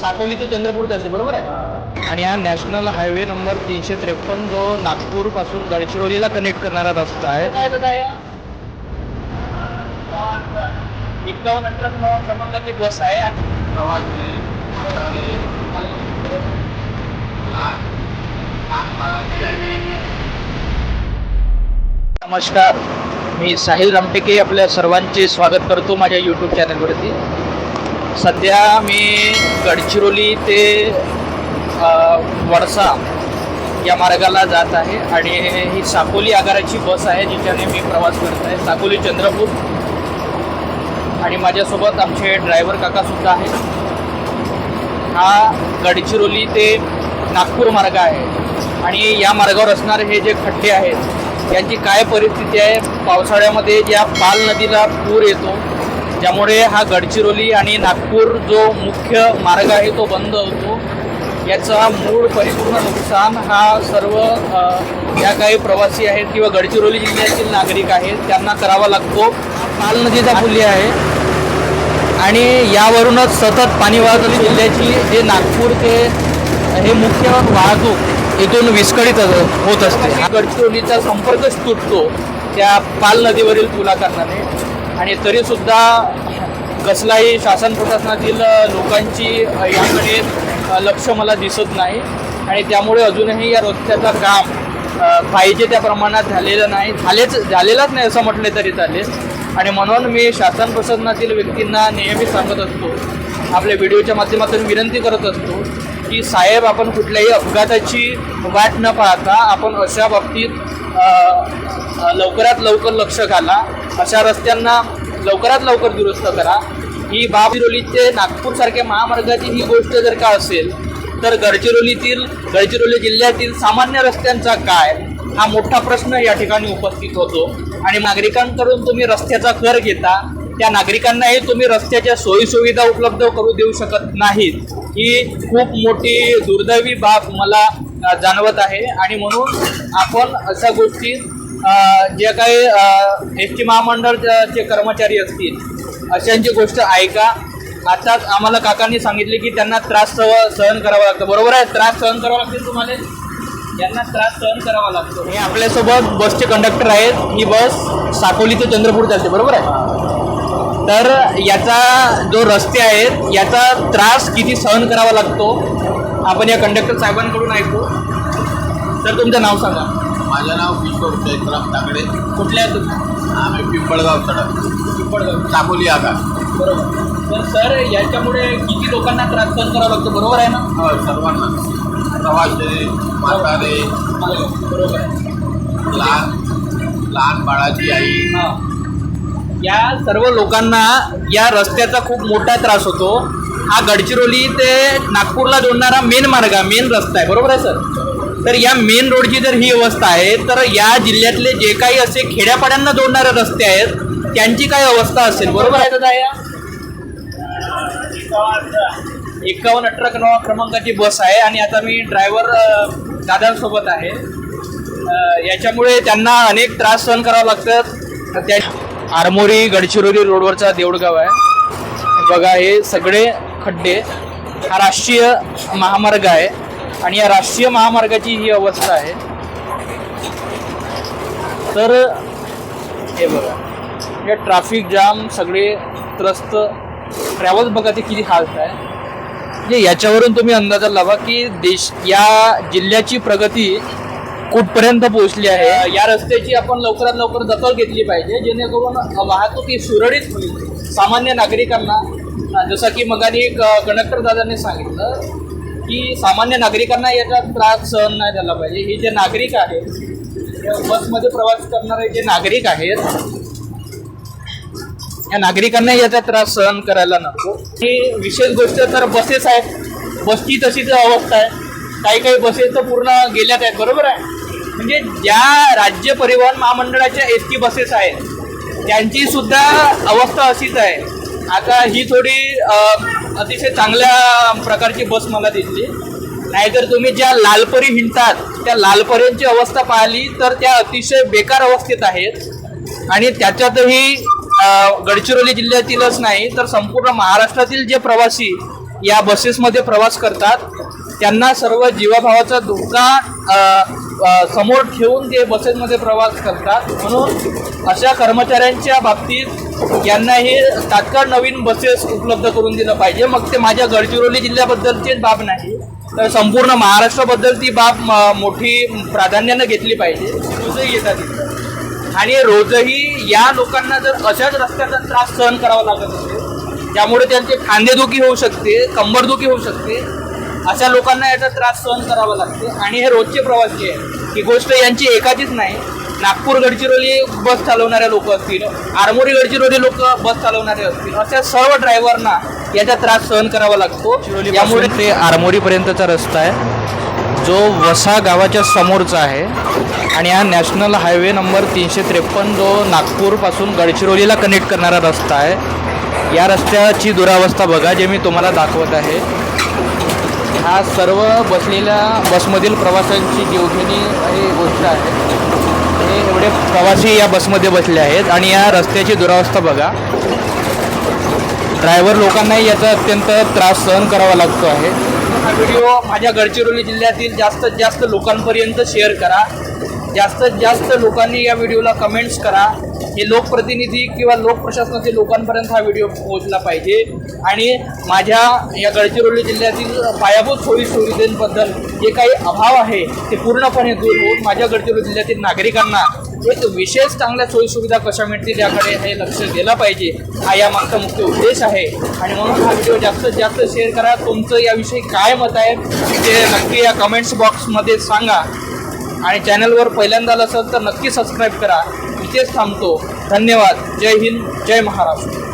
साकोली ते चंद्रपूर चालते बरोबर आहे? आणि हा नॅशनल हायवे नंबर तीनशे त्रेपन्न जो नागपूरपासून गडचिरोलीला कनेक्ट करणारा रस्ता एकावन्न बस आहे. नमस्कार. मी साहिल रामटेके आपल्या सर्वांचे स्वागत करतो माझ्या यूट्यूब चॅनलवरती सध्या मी गडचिरोली ते वडसा या मार्गाला जात आहे आणि ही साकोली आगाराची बस आहे जिच्याने मी प्रवास करत आहे. साकोली चंद्रपूर आणि माझ्यासोबत आमचे ड्रायव्हर काकासुद्धा आहेत. हा गडचिरोली ते नागपूर मार्ग आहे आणि या मार्गावर असणारे हे जे खड्डे आहेत यांची काय परिस्थिती आहे? पावसाळ्यामध्ये ज्या पाल नदीला पूर येतो ज्यामुळे हा गडचिरोली आणि नागपूर जो मुख्य मार्ग आहे तो बंद होतो. याचा मूळ परिपूर्ण नुकसान हा सर्व ज्या काही प्रवासी आहेत किंवा गडचिरोली जिल्ह्यातील नागरिक आहेत त्यांना करावा लागतो. पाल नदीचा पुली आहे. आणि यावरूनच सतत पाणी वाहतूक जिल्ह्याची जे नागपूर ते हे मुख्य वाहतूक इथून विस्कळीत होत असते. हा गडचिरोलीचा संपर्कच तुटतो त्या पाल नदीवरील पुलाकारणाने आणि तरीसुद्धा कसलाही शासन प्रशासनातील लोकांची याकडे लक्ष मला दिसत नाही. आणि त्यामुळे अजूनही या रस्त्याचं काम पाहिजे त्या प्रमाणात झालेलं नाही. झालेच झालेलंच नाही असं म्हटले तरी चालेल. आणि म्हणून मी शासन प्रशासनातील व्यक्तींना नेहमी सांगत असतो आपल्या व्हिडिओच्या माध्यमातून विनंती करत असतो की साहेब आपण कुठल्याही अपघाताची वाट न पाहता आपण अशा बाबतीत लवकरात लवकर लक्ष घाला. अशा रस्त्यांना लवकरात लवकर दुरुस्त करा. ही बाब ते नागपूरसारख्या महामार्गाची ही गोष्ट जर का असेल तर गडचिरोलीतील गडचिरोली जिल्ह्यातील सामान्य रस्त्यांचा काय? हा मोठा प्रश्न या ठिकाणी उपस्थित होतो. आणि नागरिकांकडून तुम्ही रस्त्याचा कर घेता त्या नागरिकांनाही तुम्ही रस्त्याच्या सोयीसुविधा उपलब्ध करू देऊ शकत नाहीत. ही खूप मोठी दुर्दैवी बाब मला जाणवत आहे. आणि म्हणून आपण अशा गोष्टी जे काही एस टी महामंडळचे कर्मचारी असतील अशांची गोष्ट ऐका. आताच आम्हाला काकांनी सांगितले की त्यांना त्रास सह सहन करावा लागतो. बरोबर आहे? त्रास सहन करावा लागतील तुम्हाला? यांना त्रास सहन करावा लागतो. हे आपल्यासोबत बसचे कंडक्टर आहेत. ही बस साकोली ते चंद्रपूर चालते. बरोबर आहे? तर याचा जो रस्ते आहेत याचा त्रास किती सहन करावा लागतो? आपण या कंडक्टर साहेबांकडून ऐकू. तर तुमचं नाव सांगा. माझं नाव किशोर जयंतराम तागडे. कुठल्या आम्ही पिंपळगाव सडक. पिंपळगाव. चाकोली आगार. बरोबर. तर सर याच्यामुळे किती लोकांना त्रास सहन करावा लागतो? बरोबर आहे ना? हो सर्वांना. प्रवासी म्हातारे. बरोबर. आहे लहान लहान बाळाची आई. हा. या सर्व लोकांना या रस्त्याचा खूप मोठा त्रास होतो. हा गडचिरोली ते नागपूरला जोडणारा मेन मार्ग आहे मेन रस्ता आहे बरोबर आहे सर? तर या मेन रोडची जर ही अवस्था आहे तर या जिल्ह्यातले जे काही असे खेड्यापाड्यांना जोडणारे रस्ते आहेत त्यांची काय अवस्था असेल बरोबर आहे दादा? या एकावन्न अठरा क्रमांक क्रमांकाची बस आहे आणि आता मी ड्रायव्हर दादांसोबत आहे. याच्यामुळे त्यांना अनेक त्रास सहन करावा लागतात. त्या आरमोरी गडचिरोली रोडवरचा देऊळगाव आहे. बघा हे सगळे खड्डे हा राष्ट्रीय महामार्ग आहे आणि या राष्ट्रीय महामार्गाची ही अवस्था आहे. तर हे बघा. हे ट्रॅफिक जाम सगळे त्रस्त. ट्रॅव्हल्स बघा ते किती हालत आहे. म्हणजे याच्यावरून तुम्ही अंदाजा लावा की देश या जिल्ह्याची प्रगती कुठपर्यंत पोहोचली आहे? या रस्त्याची आपण लवकरात लवकर दखल घेतली पाहिजे जेणेकरून वाहतूक ही सुरळीत होईल. सामान्य नागरिकांना जसं की मगानी कंडक्टर दादांनी सांगितलं की सामान्य नागरिकांना याचा त्रास सहन नाही झाला पाहिजे. हे जे नागरिक आहेत बसमध्ये प्रवास करणारे जे नागरिक आहेत या नागरिकांना याचा त्रास सहन करायला नको. ही विशेष गोष्ट तर बसेस आहेत. बसची तशीच अवस्था आहे. काही काही बसेस तर पूर्ण गेल्यात आहेत. बरोबर आहे? म्हणजे ज्या राज्य परिवहन महामंडळाच्या एस टी बसेस आहेत त्यांची सुद्धा अवस्था अशीच आहे. आता ही थोडी अतिशय चांगल्या प्रकारची बस मला दिसली. नाहीतर तुम्ही ज्या लालपरी हिंडतात त्या लालपरींची अवस्था पाहिली तर त्या अतिशय बेकार अवस्थेत आहेत. आणि त्याच्यातही गडचिरोली जिल्ह्यातीलच नाही तर संपूर्ण महाराष्ट्रातील जे प्रवासी या बसेसमध्ये प्रवास करतात त्यांना सर्व जीवाभावाचा धोका समोर ठेवून ते बसेसमध्ये प्रवास करतात. म्हणून अशा कर्मचाऱ्यांच्या बाबतीत यांनाही तात्काळ नवीन बसेस उपलब्ध करून दिलं पाहिजे. मग ते माझ्या गडचिरोली जिल्ह्याबद्दलचीच बाब नाही तर संपूर्ण महाराष्ट्राबद्दल ती बाब म- मोठी प्राधान्यानं घेतली पाहिजे. रोजही येतात इथं. आणि रोजही या लोकांना जर अशाच रस्त्याचा त्रास सहन करावा लागत असेल त्यामुळे त्यांचे खांदेदुखी होऊ शकते कंबरदुखी होऊ शकते अशा लोकांना याचा त्रास सहन करावा लागते. आणि हे रोजचे प्रवासी आहे ही गोष्ट यांची एकाचीच नाही. नागपूर गडचिरोली बस चालवणारे लोक असतील आरमोरी गडचिरोली लोक बस चालवणारे असतील अशा सर्व ड्रायव्हरना याचा त्रास सहन करावा लागतो. यामुळे ते आरमोरीपर्यंतचा रस्ता आहे. जो वसा गावाच्या समोरचा आहे. आणि हा नॅशनल हायवे नंबर तीनशे त्रेपन्न जो नागपूरपासून गडचिरोलीला कनेक्ट करणारा रस्ता आहे. या रस्त्याची दुरावस्था बघा जे मी तुम्हाला दाखवत आहे. हा सर्व बसलेल्या बसमधील प्रवाशांची जीवघेणी ही गोष्ट आहे हे एवढे प्रवासी या बसमध्ये बसले आहेत. आणि या रस्त्याची दुरावस्था बघा. ड्रायव्हर लोकांनाही याचा अत्यंत त्रास सहन करावा लागतो आहे. हा व्हिडिओ माझ्या गडचिरोली जिल्ह्यातील जास्तीत जास्त लोकांपर्यंत शेअर करा. जास्तीत जास्त लोकांनी या व्हिडिओला कमेंट्स करा. हे लोकप्रतिनिधी किंवा लोकप्रशासनातील लोकांपर्यंत हा व्हिडिओ पोहोचला पाहिजे. आणि माझ्या या गडचिरोली जिल्ह्यातील पायाभूत सोयी सुविधेबद्दल जे काही अभाव आहे ते पूर्णपणे दूर होऊन माझ्या गडचिरोली जिल्ह्यातील नागरिकांना एक विशेष चांगल्या सोयीसुविधा कशा मिळतील याकडे हे लक्ष दिलं पाहिजे. हा यामागचा मुख्य उद्देश आहे. आणि म्हणून हा व्हिडिओ जास्तीत जास्त शेअर करा. तुमचं याविषयी काय मत आहे ते नक्की या कमेंट्स बॉक्समध्ये सांगा. आणि चॅनलवर पहिल्यांदा आलं असेल तर नक्की सबस्क्राईब करा. इथेच थांबतो. धन्यवाद. जय हिंद. जय महाराष्ट्र.